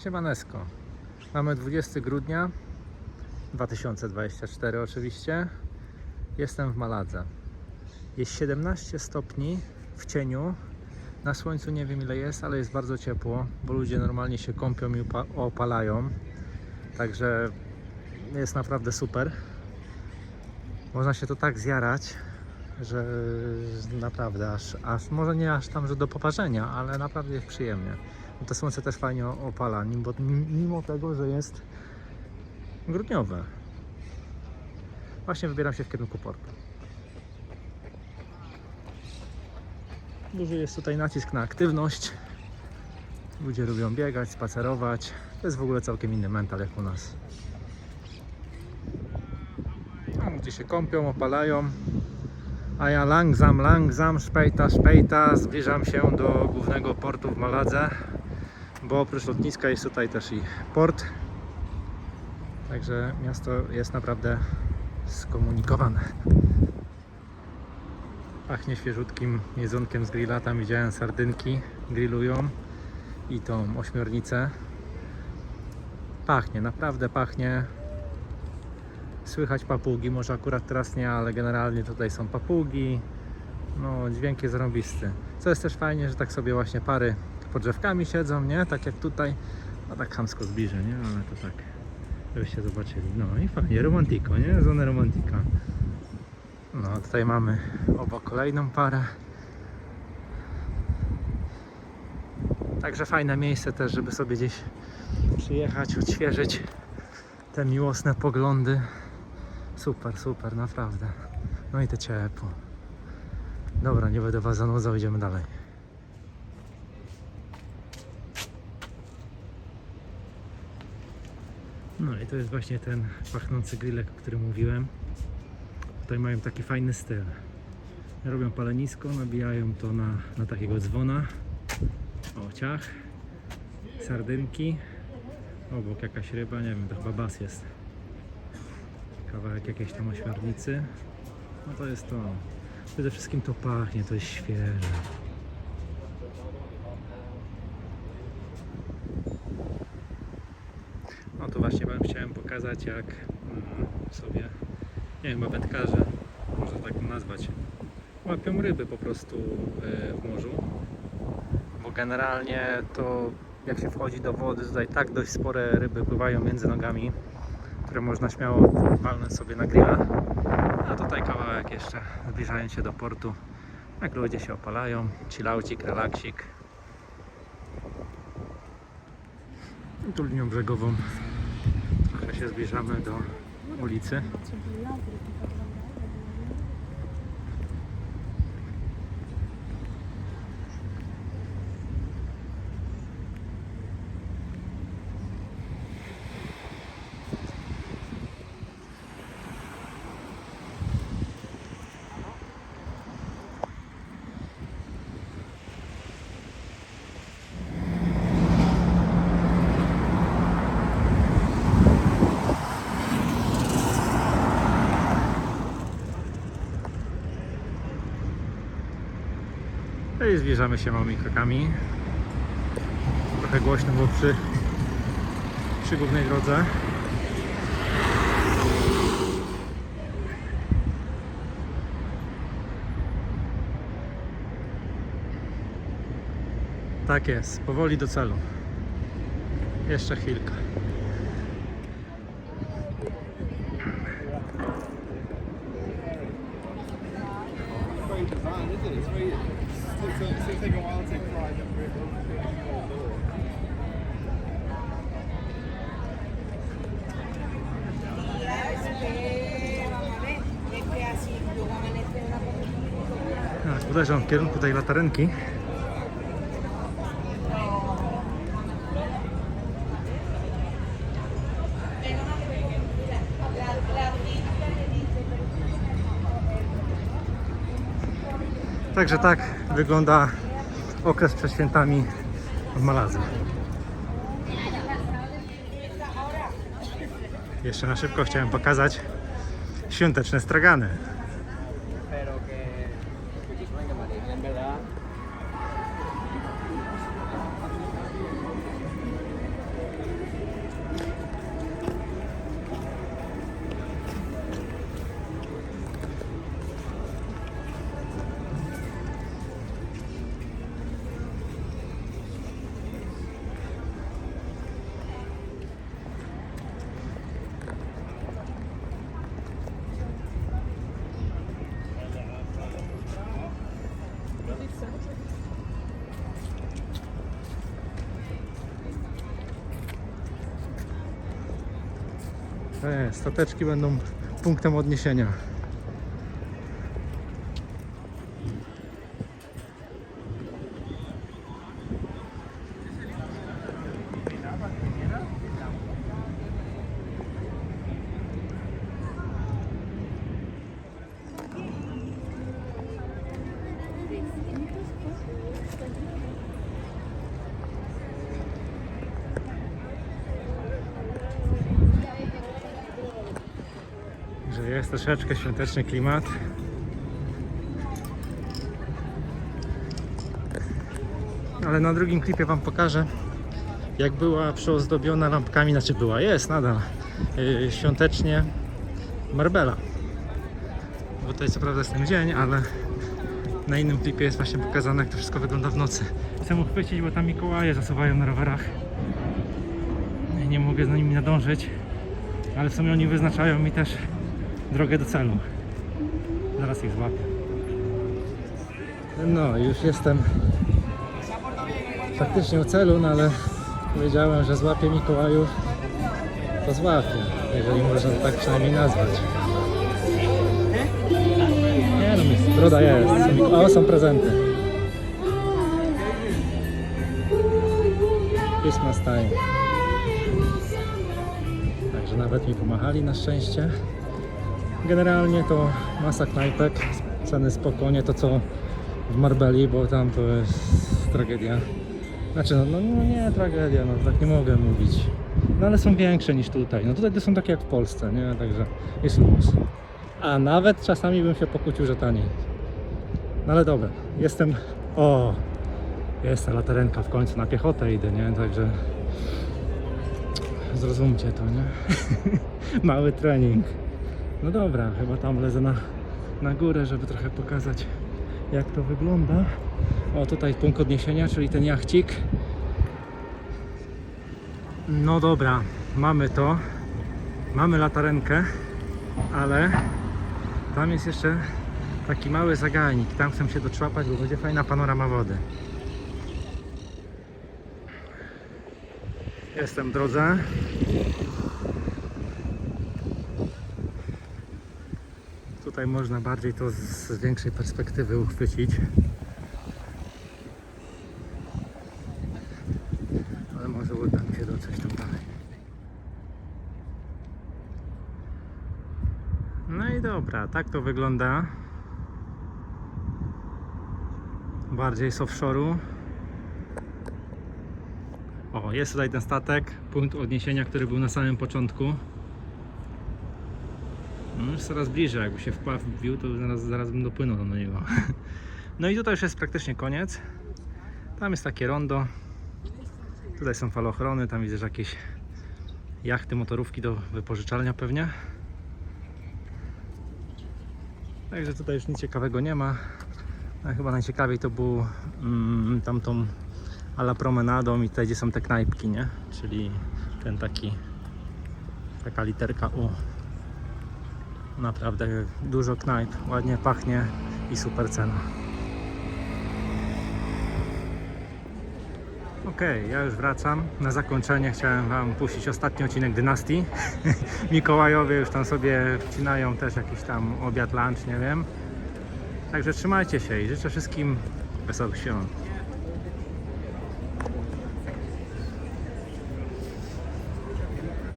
Siemaneczko. Mamy 20 grudnia 2024 oczywiście. Jestem w Maladze. Jest 17 stopni w cieniu. Na słońcu nie wiem ile jest, ale jest bardzo ciepło, bo ludzie normalnie się kąpią i opalają. Także jest naprawdę super. Można się to tak zjarać, że naprawdę aż, aż może nie aż tam, że do poparzenia, ale naprawdę jest przyjemnie. To słońce też fajnie opala, mimo, mimo tego, że jest grudniowe. Właśnie wybieram się w kierunku portu. Duży jest tutaj nacisk na aktywność. Ludzie lubią biegać, spacerować. To jest w ogóle całkiem inny mental jak u nas. Tam, gdzie się kąpią, opalają. A ja langsam, langsam, szpejta, szpejta zbliżam się do głównego portu w Maladze, bo oprócz lotniska jest tutaj też i port. Także miasto jest naprawdę skomunikowane. Pachnie świeżutkim jedzonkiem z grilla. Tam widziałem sardynki, grillują i tą ośmiornicę. Pachnie, naprawdę pachnie. Słychać papugi, może akurat teraz nie, ale generalnie tutaj są papugi. No, dźwięk jest zarąbisty. Co jest też fajnie, że tak sobie właśnie pary pod drzewkami siedzą, nie? Tak jak tutaj. No tak chamsko zbliżę, nie? Ale to tak, żebyście zobaczyli. No i fajnie, romantiko, nie? Zona romantika. No, tutaj mamy obok kolejną parę. Także fajne miejsce też, żeby sobie gdzieś przyjechać, odświeżyć te miłosne poglądy. Super, super, naprawdę. No i to ciepło. Dobra, nie będę was zanudzał, idziemy dalej. No i to jest właśnie ten pachnący grillek, o którym mówiłem. Tutaj mają taki fajny styl. Robią palenisko, nabijają to na, na takiego dzwona. O, ciach. Sardynki. Obok jakaś ryba, nie wiem, to chyba bas jest. Kawałek jakiejś tam ośmiornicy. No to jest to. Przede wszystkim to pachnie, to jest świeże. No to właśnie Wam chciałem pokazać jak mm, sobie, nie wiem, wędkarze, można tak nazwać, łapią ryby po prostu e, w morzu. Bo generalnie to jak się wchodzi do wody, tutaj tak dość spore ryby pływają między nogami, które można śmiało walnąć sobie na grilla. A tutaj kawałek jeszcze zbliżając się do portu, jak ludzie się opalają, chillaucik, relaksik. I tu linią brzegową się zbliżamy do ulicy. No i zbliżamy się małymi krokami. Trochę głośno było przy, przy głównej drodze. Tak jest, powoli do celu. Jeszcze chwilkę. It's it's, it's, it's take a while to fry them. Tak, uderzam w kierunku tej latarenki. Także tak wygląda okres przed świętami w Maladze. Jeszcze na szybko chciałem pokazać świąteczne stragany. E, stateczki będą punktem odniesienia. Że jest troszeczkę świąteczny klimat. Ale na drugim klipie Wam pokażę, jak była przyozdobiona lampkami, znaczy była, jest nadal, yy, świątecznie Marbella. Bo tutaj co prawda jest ten dzień, ale na innym klipie jest właśnie pokazane, jak to wszystko wygląda w nocy. Chcę uchwycić, bo tam Mikołaje zasuwają na rowerach. Nie mogę za nimi nadążyć, ale w sumie oni wyznaczają mi też drogę do celu. Zaraz ich złapię. No, już jestem faktycznie u celu, no ale powiedziałem, że złapię Mikołajów, to złapię, jeżeli można tak przynajmniej nazwać. Nie no, broda jest. O, są prezenty. Christmas time. Także nawet mi pomachali na szczęście. Generalnie to masa knajpek, ceny spoko, nie to co w Marbeli, bo tam to jest tragedia. Znaczy, no, no, no nie tragedia, no tak nie mogę mówić. No ale są większe niż tutaj. No tutaj to są takie jak w Polsce, nie? Także jest luz. A nawet czasami bym się pokłócił, że taniej. No ale dobra, jestem... O! Jest ta latarenka w końcu, na piechotę idę, nie? Także... Zrozumcie to, nie? Mały trening. No dobra, chyba tam lezę na, na górę, żeby trochę pokazać jak to wygląda. O, tutaj punkt odniesienia, czyli ten jachcik. No dobra, mamy to. Mamy latarenkę, ale tam jest jeszcze taki mały zagajnik. Tam chcę się doczłapać, bo będzie fajna panorama wody. Jestem w drodze. Tutaj można bardziej to z, większej perspektywy uchwycić. Ale może uda mi się dotrzeć tam dalej. No i dobra, tak to wygląda. Bardziej z offshore'u. O, jest tutaj ten statek, punkt odniesienia, który był na samym początku. No już coraz bliżej, jakby się wpław wbił, to zaraz, zaraz bym dopłynął do niego. No i tutaj już jest praktycznie koniec. Tam jest takie rondo. Tutaj są falochrony, tam widzę, że jakieś jachty, motorówki do wypożyczalnia pewnie. Także tutaj już nic ciekawego nie ma. No, chyba najciekawiej to był mm, tamtą ala promenadą i tutaj gdzie są te knajpki, nie? Czyli ten taki taka literka U. Naprawdę dużo knajp, ładnie pachnie i super cena. Okej, ja już wracam. Na zakończenie chciałem Wam puścić ostatni odcinek Dynastii. Mikołajowie już tam sobie wcinają też jakiś tam obiad, lunch, nie wiem. Także trzymajcie się i życzę wszystkim wesołych świąt.